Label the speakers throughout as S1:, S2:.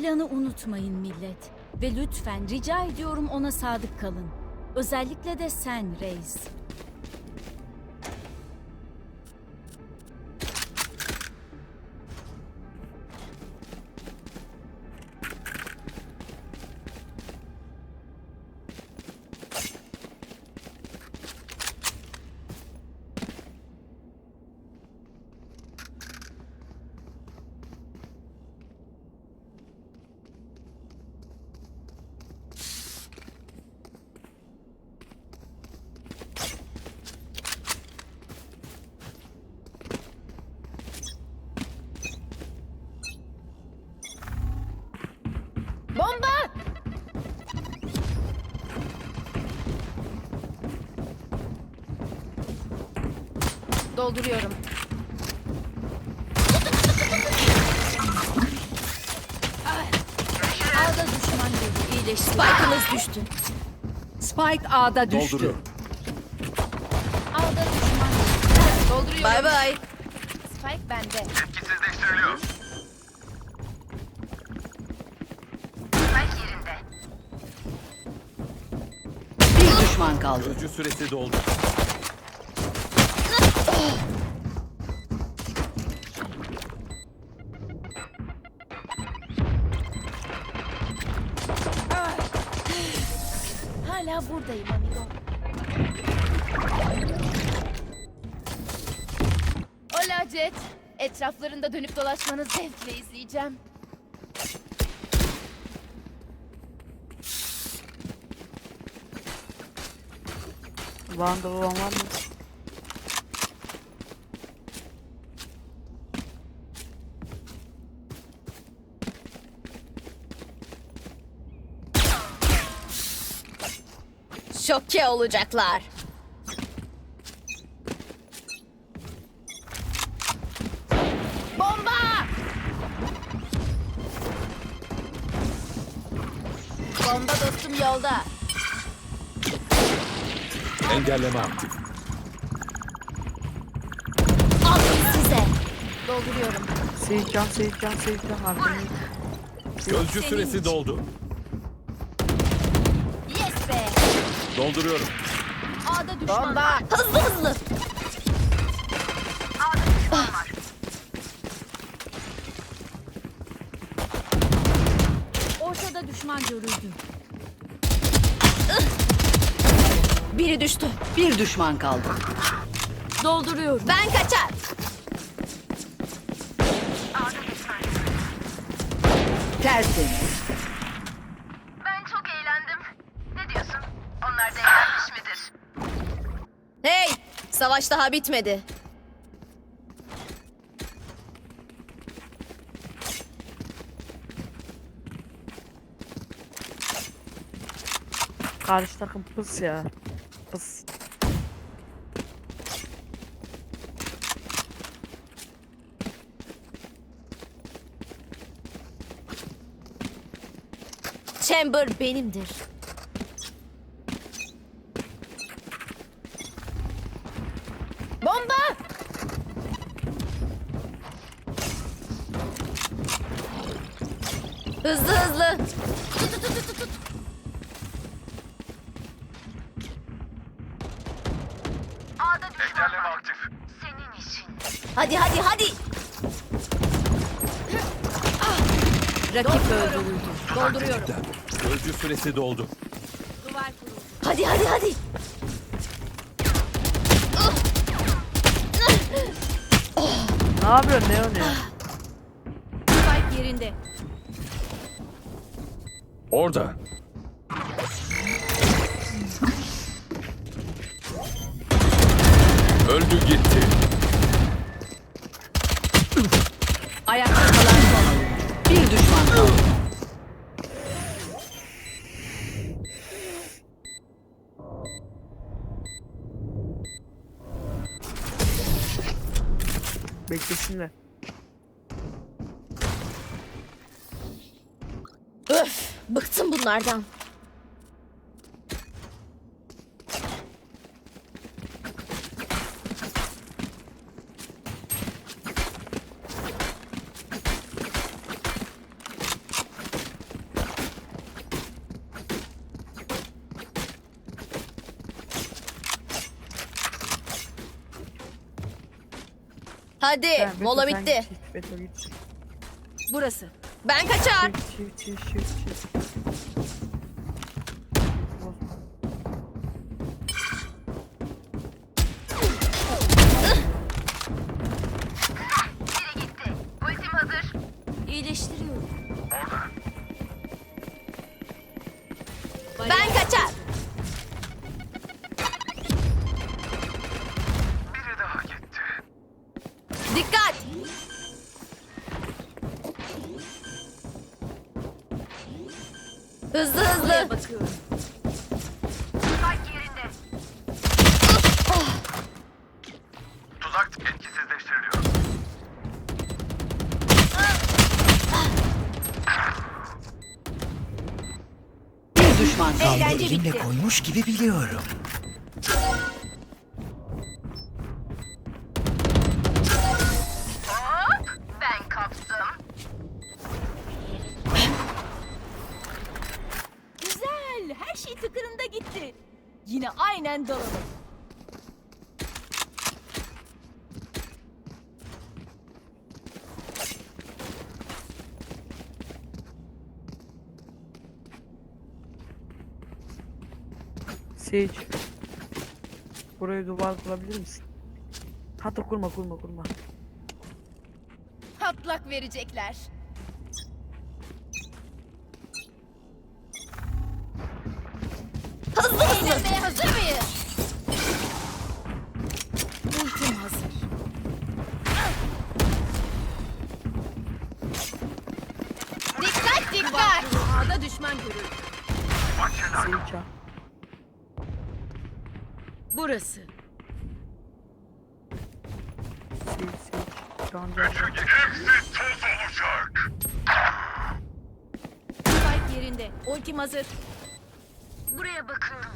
S1: Planı unutmayın millet. Ve lütfen rica ediyorum ona sadık kalın. Özellikle de sen reis.
S2: Dolduruyorum.
S1: Ağda düşman dedi. İyileşti.
S2: Spike'ımız düştü.
S3: Spike A'da düştü.
S4: Dolduruyorum.
S1: Ağda düşman dedi.
S2: Dolduruyorum.
S5: Bay bay.
S2: Spike bende.
S6: Etkisizleştiriliyor.
S3: Bir düşman kaldı.
S4: Gözcü süresi doldu.
S2: Hala buradayım amigo. Hola Jet. Etraflarında dönüp dolaşmanı zevkle izleyeceğim.
S7: Vandal olan var mı?
S5: Şoke olacaklar.
S2: Bomba! Bomba dostum yolda.
S4: Engelleme aktif.
S2: Alın size. Dolduruyorum.
S7: Seyircan, Seyircan, Seyircan.
S4: Gözcü süresi doldu. Dolduruyorum.
S2: A'da düşman.
S5: Bomba. Hızlı hızlı.
S1: Ortada düşman görüldü.
S5: Biri düştü.
S3: Bir düşman kaldı.
S1: Dolduruyorum.
S5: Ben kaçar.
S3: Tertemiz.
S8: Ben çok eğlendim. Ne diyorsun? Onlar da eğlenmiş midir?
S5: Hey, savaş daha bitmedi.
S7: Karşı takım pıs ya. Pıs.
S5: Chamber benimdir.
S2: Bomba!
S5: Hızlı hızlı.
S8: A'da düşman
S6: Engelleme
S8: var.
S6: aktif.
S8: Senin için.
S5: Hadi hadi hadi.
S3: Rakip öldürüldü.
S2: Dolduruyorum.
S4: Gözcü süresi doldu.
S2: Duvar kuruldu.
S5: Hadi hadi hadi.
S7: Ne yapıyorsun ne oynuyor?
S1: Spike yerinde.
S4: Orada. Öldü gitti.
S5: Öf, bıktım bunlardan. Hadi, mola bitti.
S3: Burası.
S5: Ben kaçar.
S7: Çift çift çift çift
S3: Bakıyorum.
S8: Spike yerinde. Tuzak etkisizleştiriliyor.
S3: Bir düşman kaldı.
S6: Kendi elimle koymuş gibi biliyorum.
S7: Burayı duvar kurabilir misin? Hatta kurma kurma kurma.
S2: Patlak verecekler.
S5: Hızlı hızlı.
S2: Eğlenmeye hazır mıyız?
S1: Ultim hazır.
S2: Dikkat dikkat.
S3: A'da düşman görüldü.
S7: Ha.
S3: Burası.
S7: Sage. Can can.
S3: Spike yerinde. Ultim hazır.
S8: Buraya bakıyorum.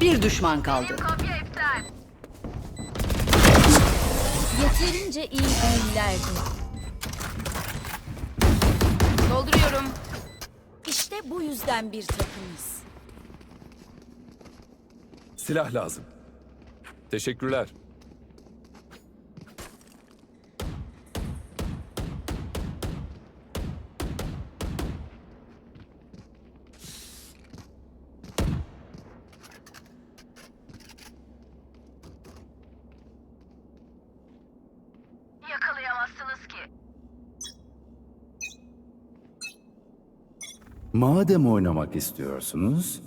S3: Bir düşman kaldı.
S8: Kopya iptal.
S1: Yeterince iyi değillerdi. Bu yüzden bir takımız.
S4: Silah lazım. Teşekkürler.
S8: Yakalayamazsınız ki.
S9: Madem oynamak istiyorsunuz,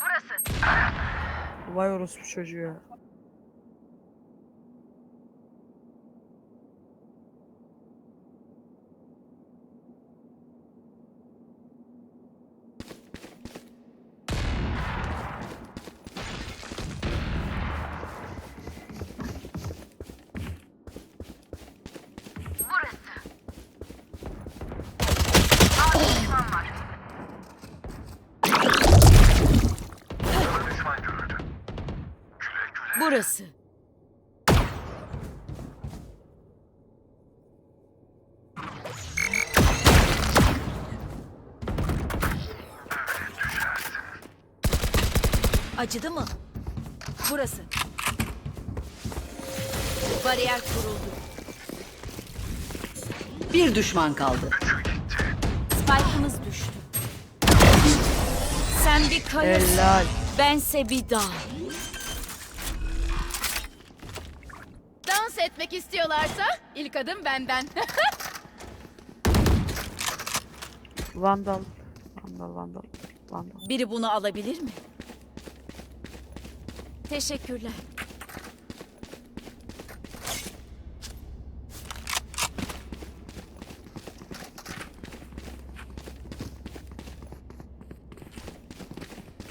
S8: Burası.
S7: Vay orospu çocuğu ya.
S8: Burası. Aa, düşman var. Düşman görüldü. Güle güle.
S1: Burası. Acıdı mı?
S3: Burası. Bariyer kuruldu. Bir düşman kaldı.
S1: Spike'ımız düştü. Sen bir kayasın.
S7: Helal.
S1: Bense bir dağ.
S2: Etmek istiyorlarsa ilk adım benden.
S7: Vandal. Vandal vandal. Vandal.
S1: Biri bunu alabilir mi? Teşekkürler.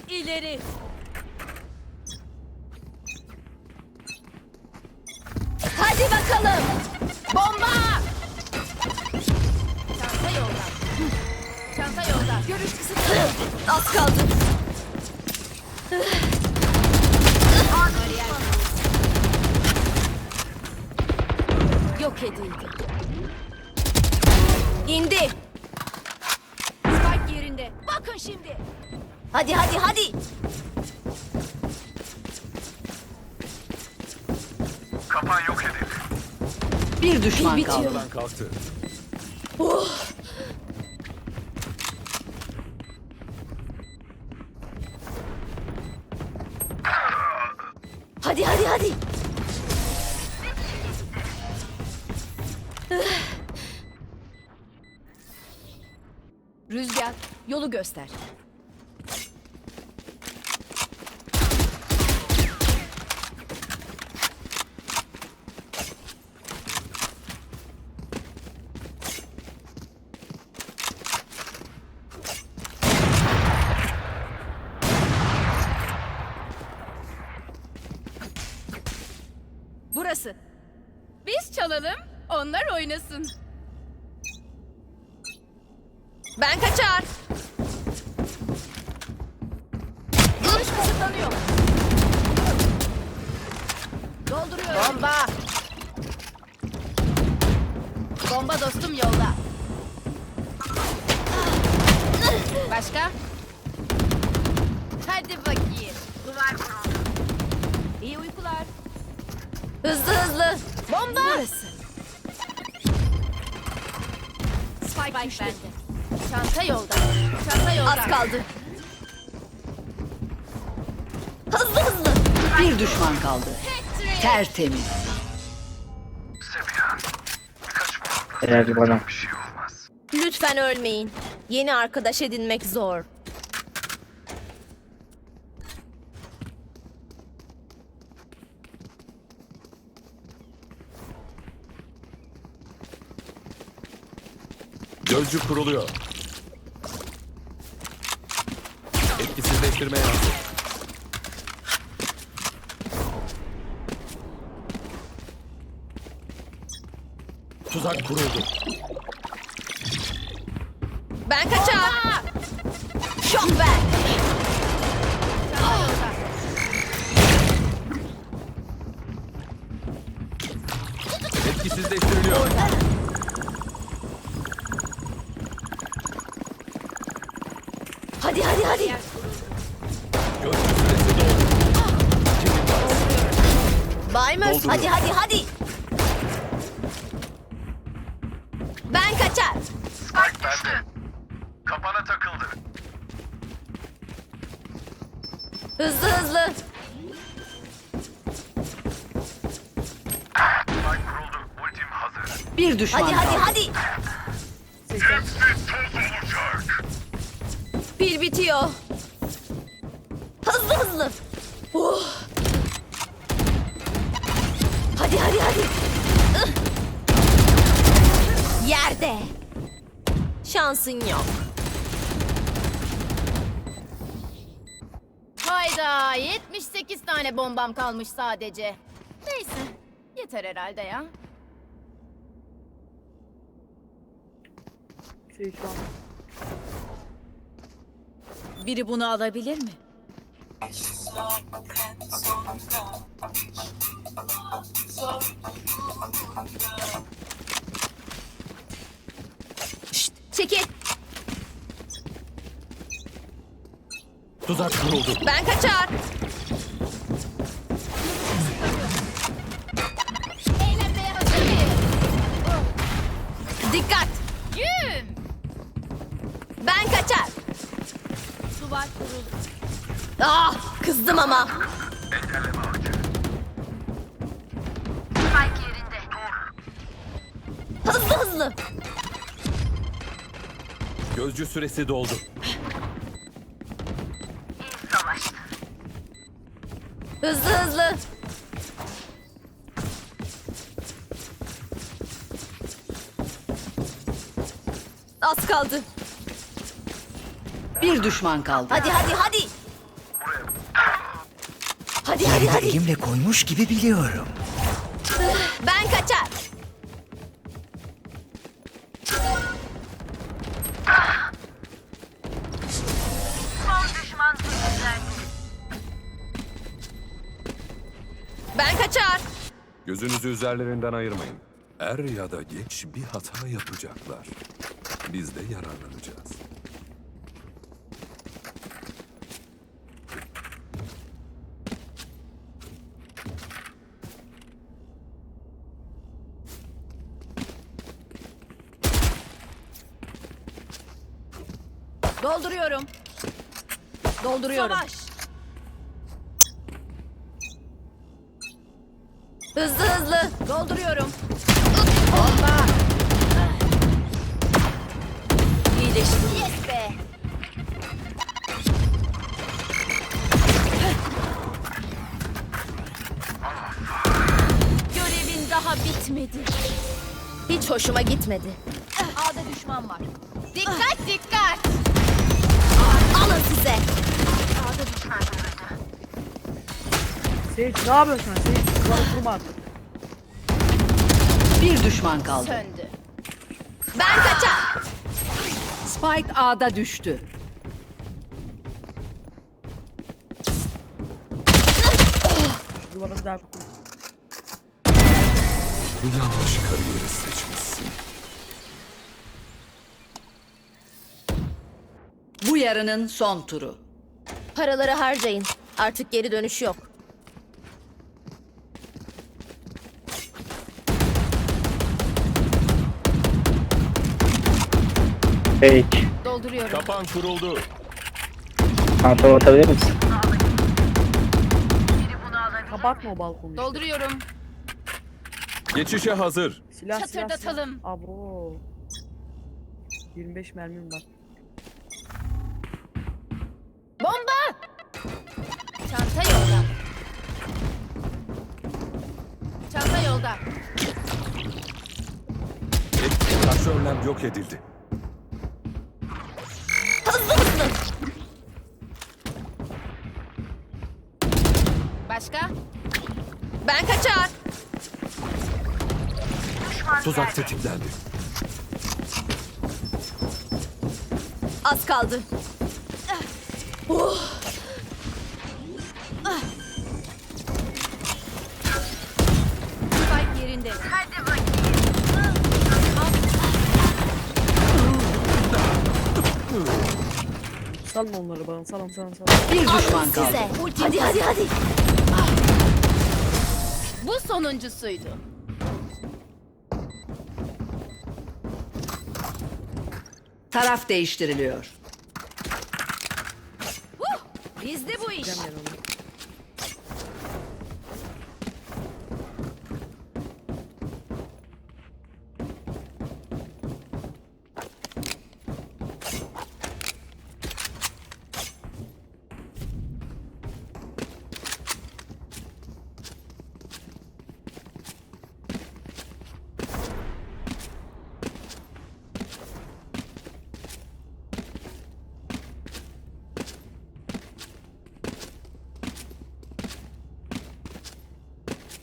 S1: İleri.
S2: Görüş kısıtlı.
S5: Az kaldı.
S1: yok edildi.
S5: İndi.
S1: Spike yerinde. Bakın şimdi.
S5: Hadi hadi hadi.
S8: Kapan yok edildi.
S3: Bir düşman kaldı.
S4: Kalktı.
S5: Hadi
S3: göster. Burası.
S2: Biz çalalım, onlar oynasın. Başka? Hadi bakayım.
S8: Duvar kuruldu.
S2: İyi uykular.
S5: Hızlı hızlı. Bomba.
S1: Burası. Spike, düştü.
S2: Çanta yolda. Çanta yolda.
S5: Az kaldı. Hızlı hızlı.
S3: Bir düşman kaldı. Tertemiz.
S6: Eğer bana.
S8: Bir şey olmaz.
S5: Lütfen ölmeyin. Yeni arkadaş edinmek zor.
S4: Gözcü kuruluyor. Etkisizleştirmeye hazır. Tuzak kuruldu.
S5: Ben kaçar. Şok ver.
S4: Etkisizleştiriliyor.
S5: Hadi hadi hadi.
S4: Gözcü süresi doldu.
S5: Hadi hadi hadi. Ben kaçar.
S8: Spike bende. Kapana takıldı.
S5: Hızlı hızlı.
S3: Bir düşman
S5: Hadi hadi hadi.
S8: Hepsi toz olacak.
S5: Pil bitiyor. Hızlı hızlı. Oh. Hadi hadi hadi. Ih. Yerde. Şansın yok.
S2: Hayda 78 tane bombam kalmış sadece. Neyse yeter herhalde ya.
S7: Şey şu an.
S1: Biri bunu alabilir mi?
S5: Çekil.
S4: Tuzak kuruldu.
S5: Ben kaçar.
S2: Eğlenmeye hazır mıyız?
S5: Dikkat.
S2: Yüm.
S5: Ben kaçar.
S2: Duvar kuruldu.
S5: Ah kızdım ama. Hızlı hızlı.
S4: Gözcü süresi doldu.
S5: Hızlı hızlı. Az kaldı.
S3: Bir düşman kaldı.
S5: Hadi hadi hadi. Hadi hadi hadi.
S6: elimle koymuş gibi biliyorum.
S4: Gözünüzü üzerlerinden ayırmayın. Er ya da geç bir hata yapacaklar. Biz de yararlanacağız.
S3: Dolduruyorum. Dolduruyorum.
S1: Savaş.
S5: Hızlı hızlı.
S3: Dolduruyorum.
S1: İyileştim.
S2: Yes be.
S1: Görevin daha bitmedi.
S5: Hiç hoşuma gitmedi.
S3: A'da düşman var.
S2: Dikkat dikkat.
S5: Alın size.
S7: Sage ne yapıyorsun sen? Sage kulağı kurma artık.
S3: Bir düşman kaldı.
S2: Söndü.
S5: Ben kaçar.
S3: Spike A'da düştü.
S7: Şu duvarı bir daha kur.
S4: Yanlış kariyeri seçmişsin.
S3: Bu yarının son turu.
S5: Paraları harcayın. Artık geri dönüş yok.
S10: Fake.
S2: Dolduruyorum.
S4: Kapan kuruldu.
S10: Pantolon atabilir misin?
S7: Kapatma o balkonu. işte.
S2: Dolduruyorum.
S4: Geçişe hazır.
S7: Silah silah silah.
S2: Çatırdatalım.
S7: Abo. 25 mermim var.
S2: Bomba! Çanta yolda. Çanta yolda.
S4: Karşı önlem yok edildi.
S5: Hızlı hızlı.
S2: Başka?
S5: Ben kaçar.
S4: Tuzak tetiklendi.
S5: Az kaldı.
S1: Spike yerinde.
S7: Salın onları bana salın salın salın.
S3: Bir düşman kaldı.
S5: Hadi hadi hadi.
S2: Bu sonuncusuydu.
S3: Taraf değiştiriliyor.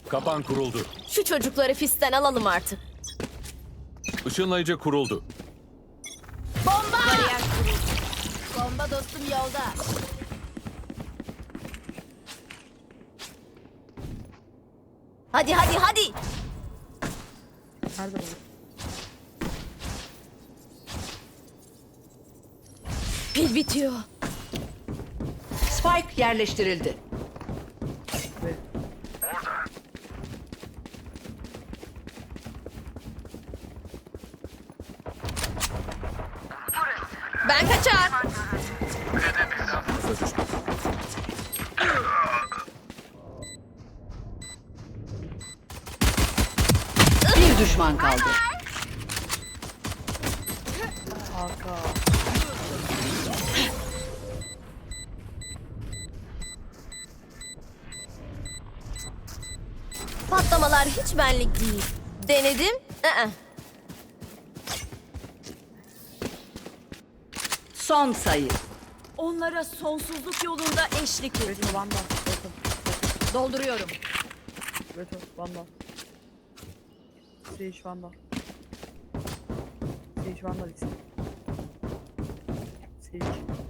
S4: Kapan kuruldu.
S5: Şu çocukları fisten alalım artık.
S4: Işınlayıcı kuruldu.
S2: Bomba! Bomba dostum yolda.
S5: Hadi hadi hadi.
S7: Nerede bu?
S5: Pil bitiyor.
S3: Spike yerleştirildi.
S5: Denedim. Aa.
S3: Son sayı.
S1: Onlara sonsuzluk yolunda eşlik edin.
S7: Veto vandal. Veto.
S3: Dolduruyorum.
S7: Vandal. Sage vandal. Sage vandal isim. Sage.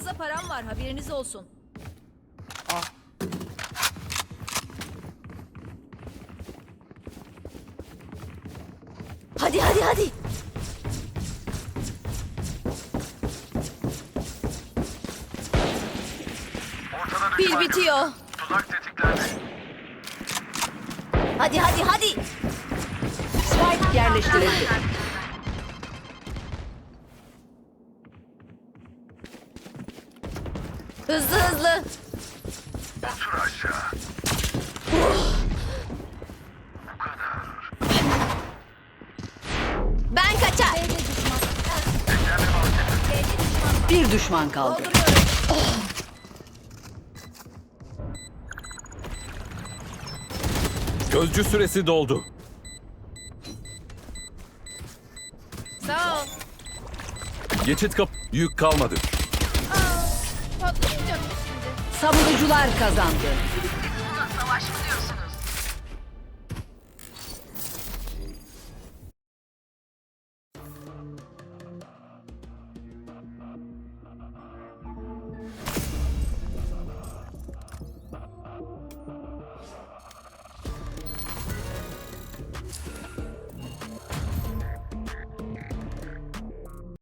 S3: Fazla param var haberiniz olsun.
S5: Hadi hadi hadi. Pil bitiyor. Hadi hadi hadi.
S3: Spike yerleştirildi.
S5: Hızlı hızlı. Ben kaçar.
S3: Bir düşman kaldı.
S4: Gözcü süresi doldu.
S2: Sağ ol.
S4: Geçit kap... Yük kalmadı.
S3: Savunucular kazandı.